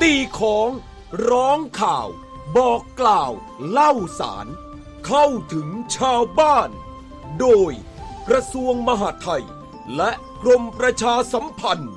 ตีของร้องข่าว บอกกล่าว เล่าสาร เข้าถึงชาวบ้าน โดยกระทรวงมหาดไทย และกรมประชาสัมพันธ์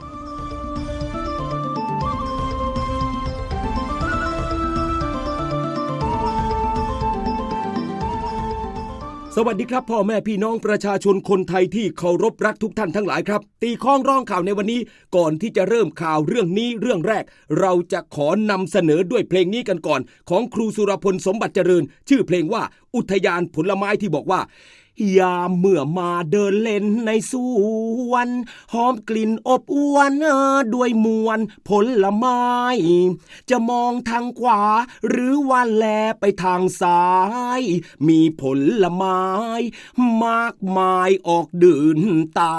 สวัสดีครับพ่อแม่พี่น้องประชาชนคนไทยที่เคารพรักทุกท่านทั้งหลายครับ ตีข้องร้องข่าวในวันนี้ ก่อนที่จะเริ่มข่าวเรื่องนี้เรื่องแรก เราจะขอนำเสนอด้วยเพลงนี้กันก่อน ของครูสุรพลสมบัติเจริญ ชื่อเพลงว่าอุทยานผลไม้ที่บอกว่า ยามเมื่อมาเดินเล่นในสวนหอมกลิ่นอบอวนด้วยมวลผลไม้ จะมองทางขวา หรือว่าแลไปทางซ้าย มีผลไม้ มากมายออกดื่นตา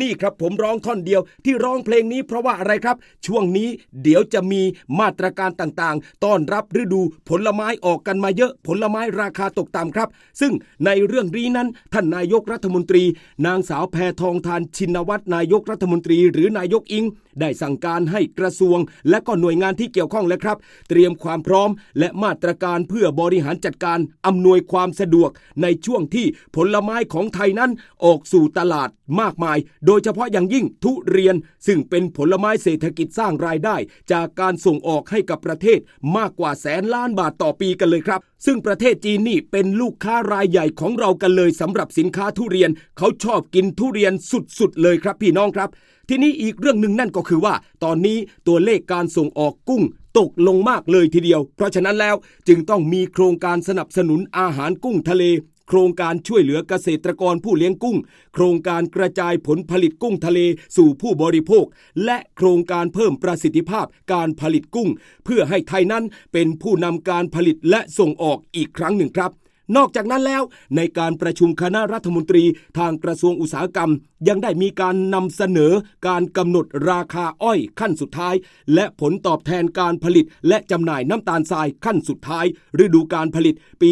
นี่ครับผมร้องท่อนเดียวที่ร้องเพลงนี้เพราะว่าอะไรครับ ช่วงนี้เดี๋ยวจะมีมาตรการต่างๆ ต้อนรับฤดูผลไม้ออกกันมาเยอะผลไม้ราคาตกต่ำครับ ซึ่งในเรื่องนี้นั้น ท่านนายกรัฐมนตรี นางสาวแพทองทานชินวัตรนายกรัฐมนตรี หรือนายกอิง ได้สั่งการให้กระทรวง และก็หน่วยงานที่เกี่ยวข้องแล้วครับ เตรียมความพร้อม และมาตรการเพื่อบริหารจัดการอำนวยความสะดวก ในช่วงที่ผลไม้ของไทยนั้นออกสู่ตลาดมากมาย โดยเฉพาะอย่างยิ่งทุเรียน ซึ่งเป็นผลไม้เศรษฐกิจสร้างรายได้ จากการส่งออกให้กับประเทศมากกว่าแสนล้านบาทต่อปีกันเลยครับ ซึ่งประเทศจีนนี่เป็นลูกค้ารายใหญ่ของเรากันเลยสำหรับสินค้าทุเรียน เขาชอบกินทุเรียนสุดๆเลยครับพี่น้องครับ ทีนี้อีกเรื่องหนึ่งนั่นก็คือว่า ตอนนี้ตัวเลขการส่งออกกุ้งตกลงมากเลยทีเดียว เพราะฉะนั้นแล้วจึงต้องมีโครงการสนับสนุนอาหารกุ้งทะเล โครงการช่วยเหลือเกษตรกรผู้เลี้ยงกุ้ง โครงการกระจายผลผลิตกุ้งทะเลสู่ผู้บริโภค และโครงการเพิ่มประสิทธิภาพการผลิตกุ้ง เพื่อให้ไทยนั้นเป็นผู้นำการผลิตและส่งออกอีกครั้งหนึ่งครับ นอกจากนั้นแล้วในการประชุมคณะรัฐมนตรีทางกระทรวงอุตสาหกรรม ยังได้มีการนำเสนอการกำหนดราคาอ้อยขั้นสุดท้าย และผลตอบแทนการผลิต และจำหน่ายน้ำตาลทรายขั้นสุดท้าย ฤดูการผลิตปี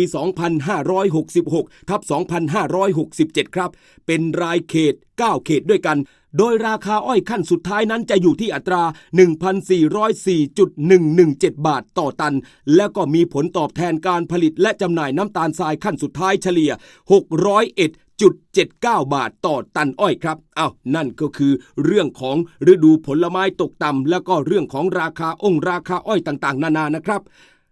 2566ทับ2567 ครับ เป็นรายเขต 9 เขตด้วยกัน โดยราคาอ้อยขั้นสุดท้ายนั้นจะอยู่ที่อัตรา 1,404.117 บาทต่อตัน แล้วก็มีผลตอบแทนการผลิตและจำหน่ายน้ำตาลทรายขั้นสุดท้ายเฉลี่ย 601.79 บาทต่อตันอ้อยครับ เอ้านั่นก็คือเรื่องของฤดูผลไม้ตกต่ำแล้วก็เรื่องของราคาองค์ราคาอ้อยต่างๆ นานานะครับ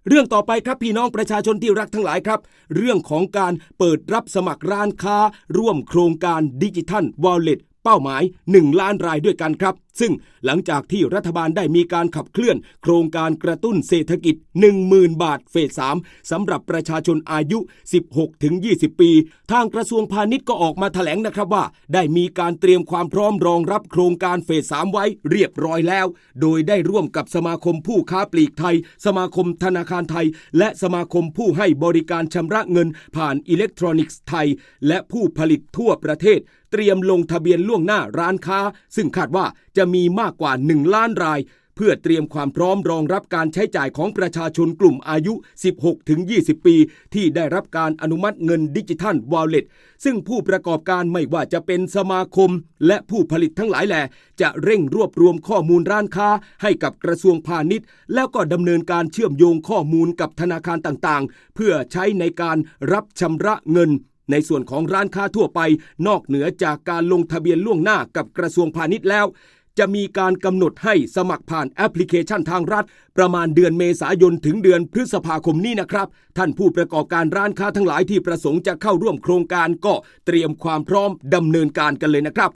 เรื่องต่อไปครับพี่น้องประชาชนที่รักทั้งหลายครับ เรื่องของการเปิดรับสมัครร้านค้า ร่วมโครงการดิจิทัลวอลเล็ต เป้าหมาย 1 ล้านรายด้วยกันครับ ซึ่งหลังจากที่รัฐบาลได้มีการขับเคลื่อน โครงการกระตุ้นเศรษฐกิจ 10,000 บาทเฟส 3สำหรับประชาชนอายุ 16-20 ปี ทางกระทรวงพาณิชย์ก็ออกมาแถลงนะครับว่า ได้มีการเตรียมความพร้อมรองรับโครงการเฟส 3 ไว้เรียบร้อยแล้ว โดยได้ร่วมกับสมาคมผู้ค้าปลีกไทย สมาคมธนาคารไทย และสมาคมผู้ให้บริการชำระเงินผ่านอิเล็กทรอนิกส์ไทย และผู้ผลิตทั่วประเทศ เตรียมลงทะเบียนล่วงหน้าร้านค้า ซึ่งคาดว่าจะมีมากกว่า 1 ล้านราย เพื่อเตรียมความพร้อมรองรับการใช้จ่ายของประชาชนกลุ่มอายุ 16-20 ปี ที่ได้รับการอนุมัติเงินดิจิทัลวอลเล็ตซึ่งผู้ประกอบการไม่ว่าจะเป็นสมาคม และผู้ผลิตทั้งหลายแหล่จะเร่งรวบรวมข้อมูลร้านค้า ให้กับกระทรวงพาณิชย์ แล้วก็ดำเนินการเชื่อมโยงข้อมูลกับธนาคารต่างๆ เพื่อใช้ในการรับชำระเงิน ในส่วนของร้านค้าทั่วไป นอกเหนือจากการลงทะเบียนล่วงหน้ากับกระทรวงพาณิชย์แล้ว จะมีการกำหนดให้สมัครผ่านแอปพลิเคชันทางรัฐ ประมาณเดือนเมษายนถึงเดือนพฤษภาคมนี้นะครับ ท่านผู้ประกอบการร้านค้าทั้งหลายที่ประสงค์จะเข้าร่วมโครงการก็เตรียมความพร้อมดำเนินการกันเลยนะครับ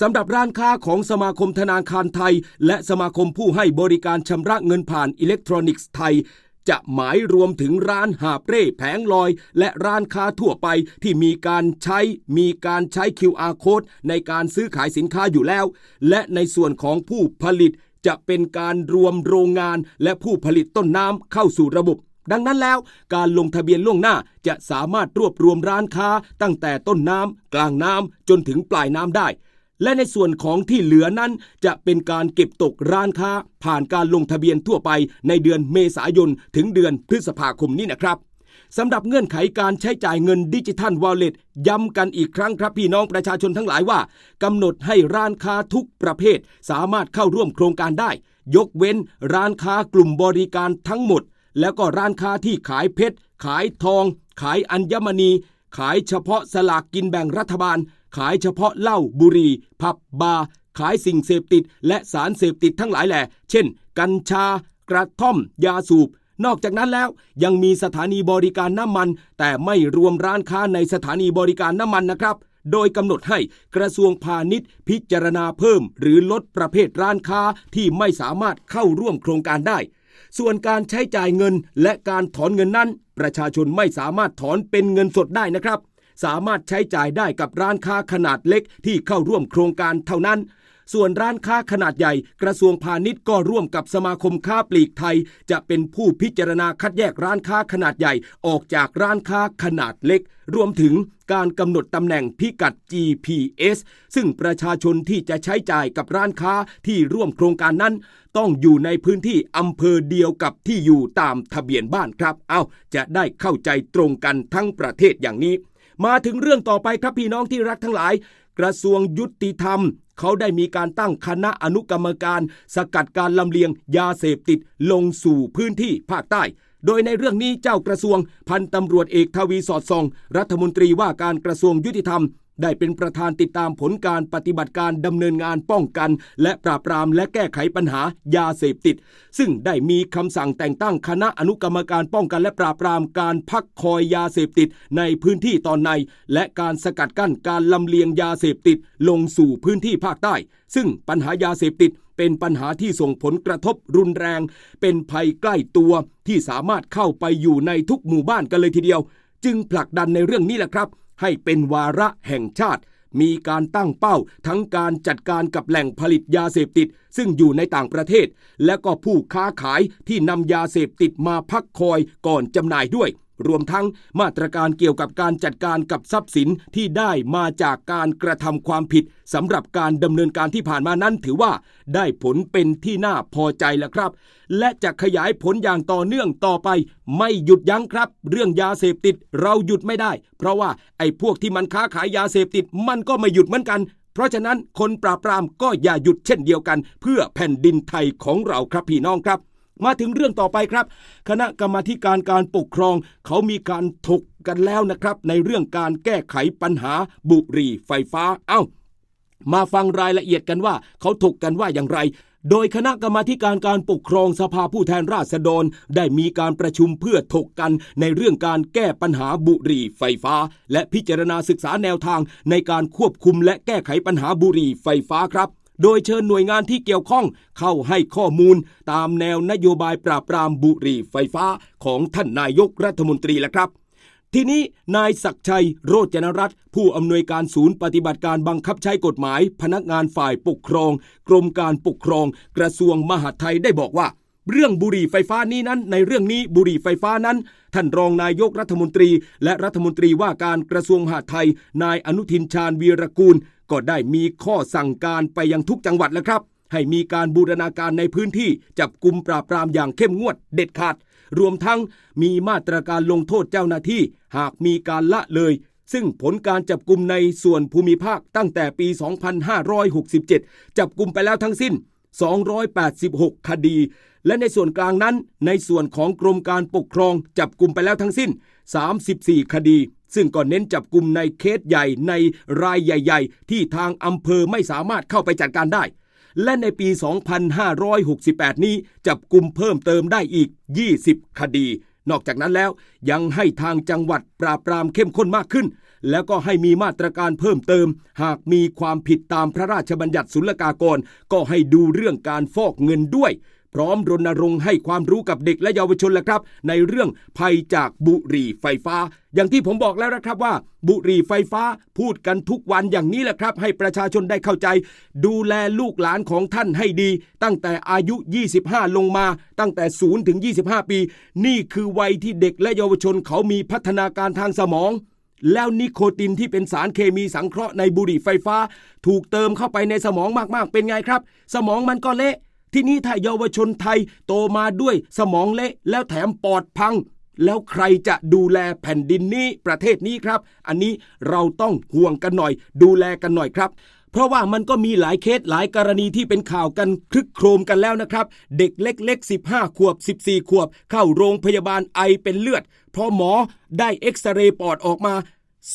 สำหรับร้านค้าของสมาคมธนาคารไทย และสมาคมผู้ให้บริการชำระเงินผ่านอิเล็กทรอนิกส์ไทย จะหมายรวมถึงร้านหาบเร่แผงลอย และร้านค้าทั่วไปที่มีการใช้มีการใช้ QR code ในการซื้อขายสินค้าอยู่แล้ว และในส่วนของผู้ผลิตจะเป็นการรวมโรงงานและผู้ผลิตต้นน้ำเข้าสู่ระบบ ดังนั้นแล้ว การลงทะเบียนล่วงหน้าจะสามารถรวบรวมร้านค้าตั้งแต่ต้นน้ำกลางน้ำจนถึงปลายน้ำได้ และในส่วนของที่เหลือนั้นจะเป็นการเก็บตกร้านค้า ผ่านการลงทะเบียนทั่วไปในเดือนเมษายนถึงเดือนพฤษภาคมนี้นะครับสำหรับเงื่อนไขการใช้จ่ายเงินดิจิทัลวอลเล็ตย้ำกันอีกครั้งครับพี่น้องประชาชนทั้งหลายว่ากำหนดให้ร้านค้าทุกประเภท สามารถเข้าร่วมโครงการได้ ยกเว้นร้านค้ากลุ่มบริการทั้งหมด แล้วก็ร้านค้าที่ขายเพชร ขายทอง ขายอัญมณี ขายเฉพาะสลากกินแบ่งรัฐบาล ขายเฉพาะเหล้าบุหรี่ผับบาร์ขายสิ่งเสพติด และสารเสพติดทั้งหลายแหล่เช่น กัญชา กระท่อม ยาสูบ นอกจากนั้นแล้วยังมีสถานีบริการน้ำมัน แต่ไม่รวมร้านค้าในสถานีบริการน้ำมันนะครับ โดยกำหนดให้กระทรวงพาณิชย์ พิจารณาเพิ่ม หรือลดประเภทร้านค้าที่ไม่สามารถเข้าร่วมโครงการได้ ส่วนการใช้จ่ายเงินและการถอนเงินนั้น ประชาชนไม่สามารถถอนเป็นเงินสดได้นะครับ สามารถใช้จ่ายได้กับร้านค้าขนาดเล็กที่เข้าร่วมโครงการเท่านั้น ส่วนร้านค้าขนาดใหญ่ กระทรวงพาณิชย์ก็ร่วมกับสมาคมค้าปลีกไทย จะเป็นผู้พิจารณาคัดแยกร้านค้าขนาดใหญ่ ออกจากร้านค้าขนาดเล็ก รวมถึงการกำหนดตำแหน่งพิกัด GPS ซึ่งประชาชนที่จะใช้จ่ายกับร้านค้าที่ร่วมโครงการนั้น ต้องอยู่ในพื้นที่อำเภอเดียวกับที่อยู่ตามทะเบียนบ้านครับ เอาจะได้เข้าใจตรงกันทั้งประเทศอย่างนี้ มาถึงเรื่องต่อไปครับพี่น้องที่รักทั้งหลาย กระทรวงยุติธรรม เขาได้มีการตั้งคณะอนุกรรมการ สกัดการลำเลียงยาเสพติดลงสู่พื้นที่ภาคใต้ โดยในเรื่องนี้เจ้ากระทรวงพันตำรวจเอกทวีสอดส่อง รัฐมนตรีว่าการกระทรวงยุติธรรม ได้เป็นประธานติดตามผลการปฏิบัติการดำเนินงานป้องกัน และปราบปรามและแก้ไขปัญหายาเสพติด ซึ่งได้มีคำสั่งแต่งตั้งคณะอนุกรรมการป้องกันและปราบปรามการพักคอยยาเสพติดในพื้นที่ตอนใน และการสกัดกั้นการลำเลียงยาเสพติดลงสู่พื้นที่ภาคใต้ ซึ่งปัญหายาเสพติดเป็นปัญหาที่ส่งผลกระทบรุนแรง เป็นภัยใกล้ตัวที่สามารถเข้าไปอยู่ในทุกหมู่บ้านกันเลยทีเดียว จึงผลักดันในเรื่องนี้แหละครับ ให้เป็นวาระแห่งชาติ มีการตั้งเป้าทั้งการจัดการกับแหล่งผลิตยาเสพติด ซึ่งอยู่ในต่างประเทศ และก็ผู้ค้าขายที่นำยาเสพติดมาพักคอยก่อนจำหน่ายด้วย รวมทั้งมาตรการเกี่ยวกับการจัดการกับทรัพย์สินที่ได้มาจากการกระทำความผิดสำหรับการดำเนินการที่ผ่านมานั้นถือว่า ได้ผลเป็นที่น่าพอใจแล้วครับ และจะขยายผลอย่างต่อเนื่องต่อไป ไม่หยุดยั้งครับ เรื่องยาเสพติดเราหยุดไม่ได้ เพราะว่าไอ้พวกที่มันค้าขายยาเสพติดมันก็ไม่หยุดเหมือนกันเพราะฉะนั้นคนปราบปรามก็อย่าหยุดเช่นเดียวกัน เพื่อแผ่นดินไทยของเราครับพี่น้องครับ มาถึงเรื่องต่อไปครับ คณะกรรมาการการปกครอง เขามีการถกกันแล้วนะครับ ในเรื่องการแก้ไขปัญหาบุหรี่ไฟฟ้าเอ้า มาฟังรายละเอียดกันว่า เขาถกกันว่าอย่างไร โดยคณะกรรมาการการปกครองสภาผู้แทนราษฎร ได้มีการประชุมเพื่อถกกันในเรื่องการแก้ปัญหาบุหรี่ไฟฟ้า และพิจารณาศึกษาแนวทางในการควบคุมและแก้ไขปัญหาบุหรี่ไฟฟ้าครับ โดยเชิญหน่วยงานที่เกี่ยวข้องเข้าให้ข้อมูลตามแนวนโยบายปราบปรามบุหรี่ไฟฟ้าของท่านนายกรัฐมนตรีแล้วครับ ทีนี้นายศักชัย โรจนรัตน์ผู้อำนวยการศูนย์ปฏิบัติการบังคับใช้กฎหมาย พนักงานฝ่ายปกครอง กรมการปกครอง กระทรวงมหาดไทยได้บอกว่าเรื่องบุหรี่ไฟฟ้านี้นั้น ในเรื่องนี้บุหรี่ไฟฟ้านั้น ท่านรองนายกรัฐมนตรี และรัฐมนตรีว่าการกระทรวงมหาดไทย นายอนุทินชาญวีรกูล ก็ได้มีข้อสั่งการไปยังทุกจังหวัดแล้วครับ ให้มีการบูรณาการในพื้นที่จับกลุ่มปราบปรามอย่างเข้มงวดเด็ดขาด รวมทั้งมีมาตรการลงโทษเจ้าหน้าที่ หากมีการละเลย ซึ่งผลการจับกลุ่มในส่วนภูมิภาคตั้งแต่ปี 2567 จับกลุ่มไปแล้วทั้งสิ้น 286 คดี และในส่วนกลางนั้น ในส่วนของกรมการปกครองจับกลุ่มไปแล้วทั้งสิ้น 34 คดี ซึ่งก็เน้นจับกลุ่มในเคสใหญ่ในรายใหญ่ ๆ ที่ทางอำเภอไม่สามารถเข้าไปจัดการได้ และในปี 2568 นี้จับกลุ่มเพิ่มเติมได้อีก 20 คดี นอกจากนั้นแล้วยังให้ทางจังหวัดปราบปรามเข้มข้นมากขึ้น แล้วก็ให้มีมาตรการเพิ่มเติม หากมีความผิดตามพระราชบัญญัติศุลกากร ก็ให้ดูเรื่องการฟอกเงินด้วย พร้อมรณรงค์ให้ความรู้กับเด็กและเยาวชนแหละครับ ในเรื่องภัยจากบุหรี่ไฟฟ้า อย่างที่ผมบอกแล้วนะครับว่า บุหรี่ไฟฟ้าพูดกันทุกวันอย่างนี้แหละครับ ให้ประชาชนได้เข้าใจ ดูแลลูกหลานของท่านให้ดี ตั้งแต่อายุ 25 ลงมาตั้งแต่0ถึง25 ปี นี่คือวัยที่เด็กและเยาวชนเขามีพัฒนาการทางสมองแล้วนิโคตินที่เป็นสารเคมีสังเคราะห์ในบุหรี่ไฟฟ้า ถูกเติมเข้าไปในสมองมากๆ เป็นไงครับ สมองมันก็เละ ที่นี่ถ้าเยาวชนไทยโตมาด้วยสมองเละแล้วแถมปอดพัง แล้วใครจะดูแลแผ่นดินนี้ประเทศนี้ครับ อันนี้เราต้องห่วงกันหน่อย ดูแลกันหน่อยครับเพราะว่ามันก็มีหลายเคสหลายกรณีที่เป็นข่าวกันคลึกโครมกันแล้วนะครับ เด็กเล็กๆ 15 ขวบ 14 ขวบ เข้าโรงพยาบาลไอเป็นเลือด เพอหมอได้เอ็กซเรย์ปอดออกมา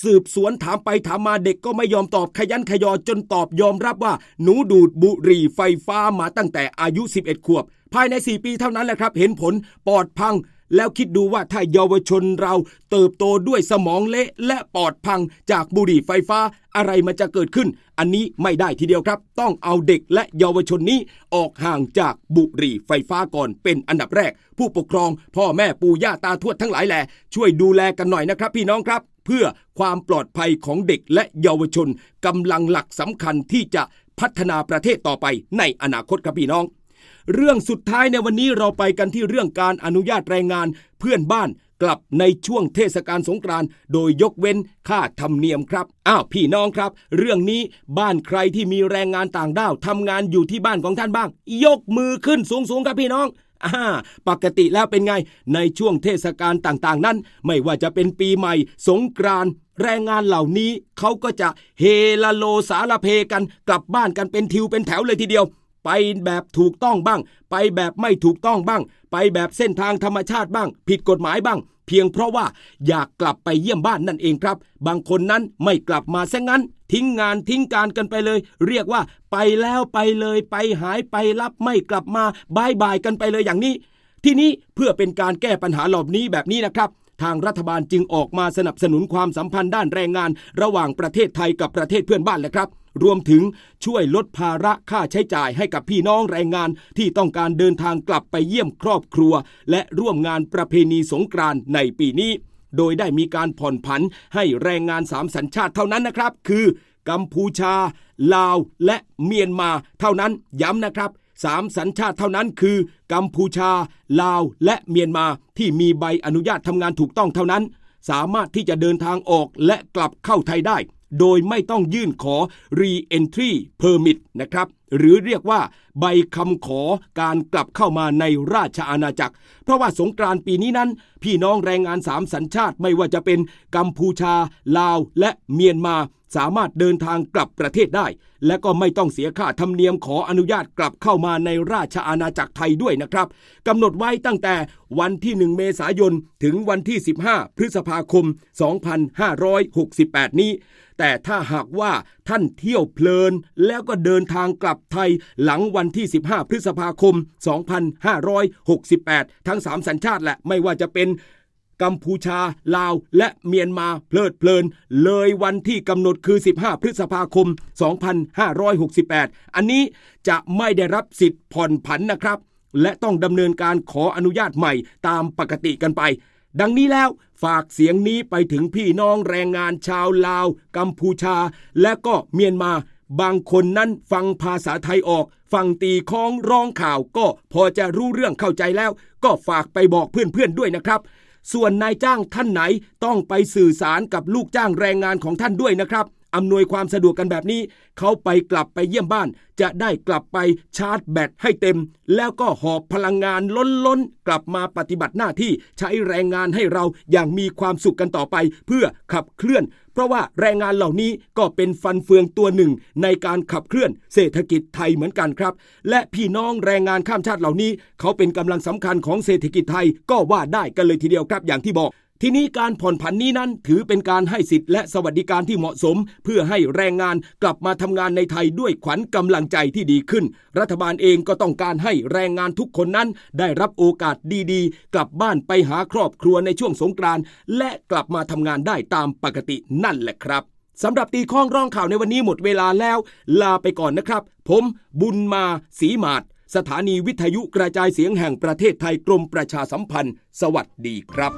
สืบสวนถามไปถามมาเด็กก็ไม่ยอมตอบขยันขยอจนตอบยอมรับว่า หนูดูดบุหรี่ไฟฟ้ามาตั้งแต่อายุ 11 ขวบ ภายใน 4 ปีเท่านั้นแหละครับ เห็นผลปอดพัง แล้วคิดดูว่าถ้าเยาวชนเราเติบโตด้วยสมองเละและปอดพังจากบุหรี่ไฟฟ้าอะไรมันจะเกิดขึ้น อันนี้ไม่ได้ทีเดียวครับ ต้องเอาเด็กและเยาวชนนี้ออกห่างจากบุหรี่ไฟฟ้าก่อนเป็นอันดับแรก ผู้ปกครอง พ่อแม่ปู่ย่าตาทวดทั้งหลายแหล่ช่วยดูแลกันหน่อยนะครับ พี่น้องครับ เพื่อความปลอดภัยของเด็กและเยาวชนกำลังหลักสำคัญที่จะพัฒนาประเทศต่อไปในอนาคตครับพี่น้อง เรื่องสุดท้ายในวันนี้เราไปกันที่เรื่องการอนุญาตแรงงานเพื่อนบ้านกลับในช่วงเทศกาลสงกรานต์โดยยกเว้นค่าธรรมเนียมครับ อ้าวพี่น้องครับ เรื่องนี้บ้านใครที่มีแรงงานต่างด้าวทำงานอยู่ที่บ้านของท่านบ้าง ยกมือขึ้นสูงๆครับพี่น้องอ่าปกติแล้วเป็นไง ในช่วงเทศกาลต่างๆ นั้น ไม่ว่าจะเป็นปีใหม่ สงกรานต์แรงงานเหล่านี้เขาก็จะเฮลาโลสารเพกันกลับบ้านกันเป็นทิวเป็นแถวเลยทีเดียว ไปแบบถูกต้องบ้าง ไปแบบไม่ถูกต้องบ้าง ไปแบบเส้นทางธรรมชาติบ้าง ผิดกฎหมายบ้าง เพียงเพราะว่าอยากกลับไปเยี่ยมบ้านนั่นเองครับ บางคนนั้นไม่กลับมาซะงั้น ทิ้งงานทิ้งการกันไปเลย เรียกว่า ไปแล้วไปเลย ไปหายไปรับไม่กลับมาบายบายกันไปเลยอย่างนี้ ที่นี้เพื่อเป็นการแก้ปัญหาเหล่านี้แบบนี้นะครับทางรัฐบาลจึงออกมาสนับสนุนความสัมพันธ์ด้านแรงงาน ระหว่างประเทศไทยกับประเทศเพื่อนบ้านแหละครับ รวมถึงช่วยลดภาระค่าใช้จ่ายให้กับพี่น้องแรงงานที่ต้องการเดินทางกลับไปเยี่ยมครอบครัว และร่วมงานประเพณีสงกรานต์ในปีนี้ โดยได้มีการผ่อนผันให้แรงงานสามสัญชาติเท่านั้นนะครับ คือกัมพูชา ลาว และเมียนมา เท่านั้นย้ำนะครับสามสัญชาติเท่านั้นคือ กัมพูชา ลาว และเมียนมาที่มีใบอนุญาตทำงานถูกต้องเท่านั้น สามารถที่จะเดินทางออกและกลับเข้าไทยได้ โดยไม่ต้องยื่นขอ re-entry permit นะครับ หรือเรียกว่าใบคำขอการกลับเข้ามาในราชอาณาจักร เพราะว่าสงกรานต์ปีนี้นั้น พี่น้องแรงงานสามสัญชาติไม่ว่าจะเป็นกัมพูชา ลาว และเมียนมา สามารถเดินทางกลับประเทศได้ และก็ไม่ต้องเสียค่าธรรมเนียมขออนุญาตกลับเข้ามาในราชอาณาจักรไทยด้วยนะครับกำหนดไว้ตั้งแต่วันที่ 1 เมษายน ถึงวันที่ 15 พฤษภาคม 2568 นี้ แต่ถ้าหากว่าท่านเที่ยวเพลิน แล้วก็เดินทางกลับไทยหลังวันที่ 15 พฤษภาคม 2568 ทั้ง 3 สัญชาติแหละไม่ว่าจะเป็น กัมพูชา ลาว และเมียนมาเพลิดเพลิน เลยวันที่กำหนดคือ 15 พฤษภาคม 2568 อันนี้จะไม่ได้รับสิทธิ์ผ่อนผันนะครับ และต้องดำเนินการขออนุญาตใหม่ตามปกติกันไป ดังนี้แล้วฝากเสียงนี้ไปถึงพี่น้องแรงงานชาวลาว กัมพูชา และก็เมียนมา บางคนนั้นฟังภาษาไทยออกฟังตีคล้องร้องข่าวก็พอจะรู้เรื่องเข้าใจแล้ว ก็ฝากไปบอกเพื่อนๆด้วยนะครับ ส่วนนายจ้างท่านไหนต้องไปสื่อสารกับลูกจ้างแรงงานของท่านด้วยนะครับ อำนวยความสะดวกกันแบบนี้ เขาไปกลับไปเยี่ยมบ้าน จะได้กลับไปชาร์จแบตให้เต็ม แล้วก็หอบพลังงานล้นๆกลับมาปฏิบัติหน้าที่ใช้แรงงานให้เราอย่างมีความสุขกันต่อไป เพื่อขับเคลื่อน เพราะว่าแรงงานเหล่านี้ก็เป็นฟันเฟืองตัวหนึ่ง ในการขับเคลื่อน เศรษฐกิจไทยเหมือนกันครับ และพี่น้องแรงงานข้ามชาติเหล่านี้ เขาเป็นกำลังสำคัญของเศรษฐกิจไทยก็ว่าได้กันเลยทีเดียวครับอย่างที่บอก ทีนี้การผ่อนผันนี้นั้นถือเป็นการให้สิทธิ์และสวัสดิการที่เหมาะสม เพื่อให้แรงงานกลับมาทำงานในไทยด้วยขวัญกำลังใจที่ดีขึ้น รัฐบาลเองก็ต้องการให้แรงงานทุกคนนั้น ได้รับโอกาสดีๆ กลับบ้านไปหาครอบครัวในช่วงสงกรานต์และกลับมาทำงานได้ตามปกตินั่นแหละครับสำหรับตีข้องร้องข่าวในวันนี้หมดเวลาแล้ว ลาไปก่อนนะครับ ผมบุญมาศรีมาศสถานีวิทยุกระจายเสียงแห่งประเทศไทยกรมประชาสัมพันธ์ สวัสดีครับ